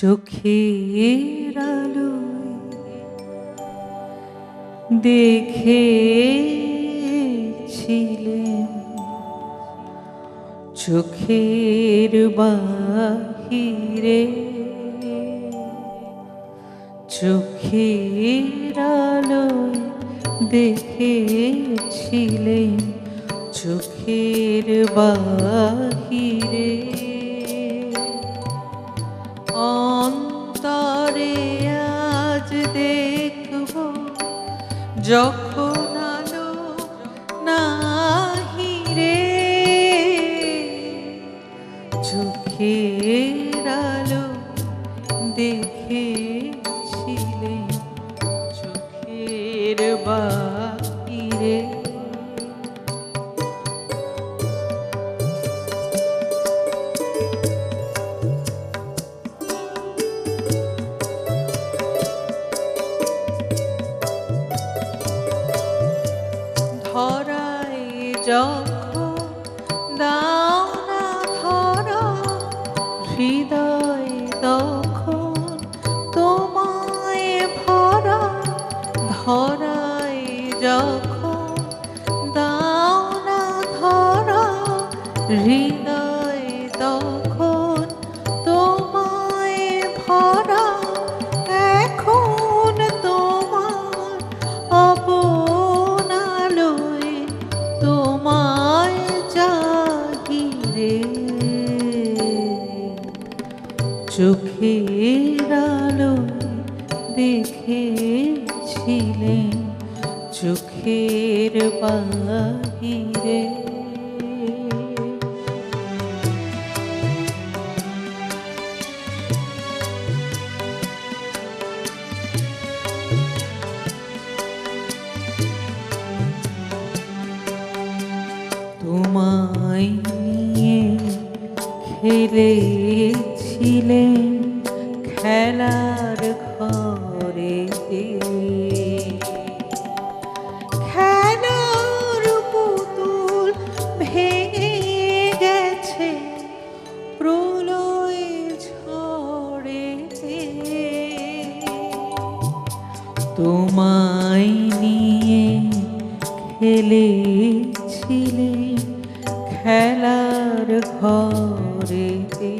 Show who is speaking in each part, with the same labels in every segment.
Speaker 1: চোখের আলো দেখেছিলেন। চোখের বাহিরে চোখের আলো দেখেছিলেন। চোখের বাহিরে আজ দেখব যখন আলো নাহিরে চোখের আলো দেখেছিলেন যখন দাও না ধরা হৃদয় তখন তোমায় ভরা ধরায় যখন দাও না ধরা হৃদয় চোখের আলো দেখেছিলেন চোখের বাহিরে। তোমায় নিয়ে খেলেছিলেন খেলার ঘরে। খেলার পুতুল ভেঙে গেছে প্রলয় ঝড়ে। তোমায় নিয়ে খেলেছিলে খেলার ঘরে।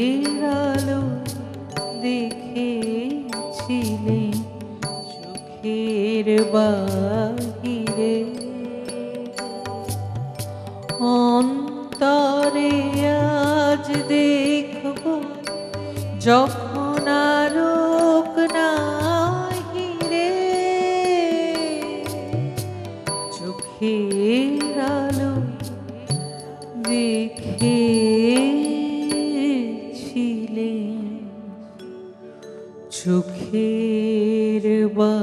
Speaker 1: চোখের আলো দেখেছিলেন চোখের বাহিরে। অন্তরে আজ দেখব যখন আলোক নাহিরে চোখের আলো দেখেছিলেন চোখের বা